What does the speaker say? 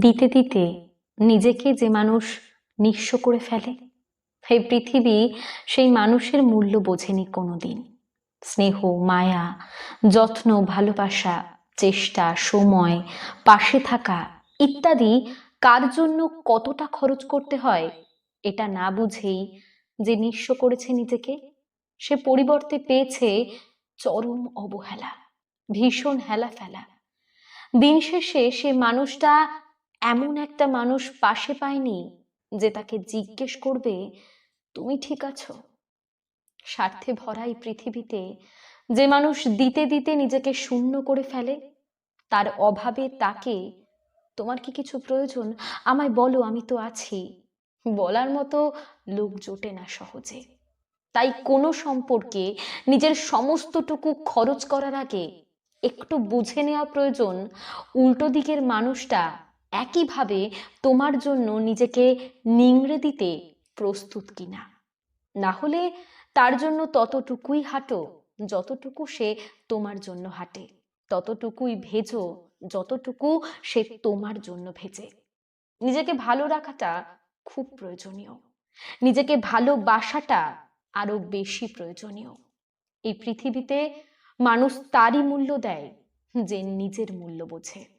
দিতে দিতে নিজেকে যে মানুষ নিঃস্ব করে ফেলে, এই পৃথিবী সেই মানুষের মূল্য বোঝেনি কোনোদিন। স্নেহ, মায়া, যত্ন, ভালোবাসা, চেষ্টা, সময়, পাশে থাকা ইত্যাদি কার জন্য কতটা খরচ করতে হয় এটা না বুঝেই যে নিঃস্ব করেছে নিজেকে, সে পরিবর্তে পেয়েছে চরম অবহেলা, ভীষণ হেলা ফেলা দিন শেষে সে মানুষটা এমন একটা মানুষ পাশে পায়নি যে তাকে জিজ্ঞেস করবে, তুমি ঠিক আছো? স্বার্থে ভরা এই পৃথিবীতে যে মানুষ দিতে দিতে নিজেকে শূন্য করে ফেলে, তার অভাবে তাকে, তোমার কি কিছু প্রয়োজন? আমায় বলো, আমি তো আছি। বলার মতো লোক জোটে না সহজে। তাই কোনো সম্পর্কে নিজের সমস্তটুকু খরচ করার আগে একটু বুঝে নেওয়া প্রয়োজন উল্টো দিকের মানুষটা একইভাবে তোমার জন্য নিজেকে নিংড়ে দিতে প্রস্তুত কিনা? না হলে তার জন্য ততটুকুই হাঁটো, যতটুকু সে তোমার জন্য হাঁটে, ততটুকুই ভেজো, যতটুকু সে তোমার জন্য ভেজে। নিজেকে ভালো রাখাটা খুব প্রয়োজনীয়। নিজেকে ভালোবাসাটা আরও বেশি প্রয়োজনীয়। এই পৃথিবীতে মানুষ তারই মূল্য দেয় যে নিজের মূল্য বোঝে।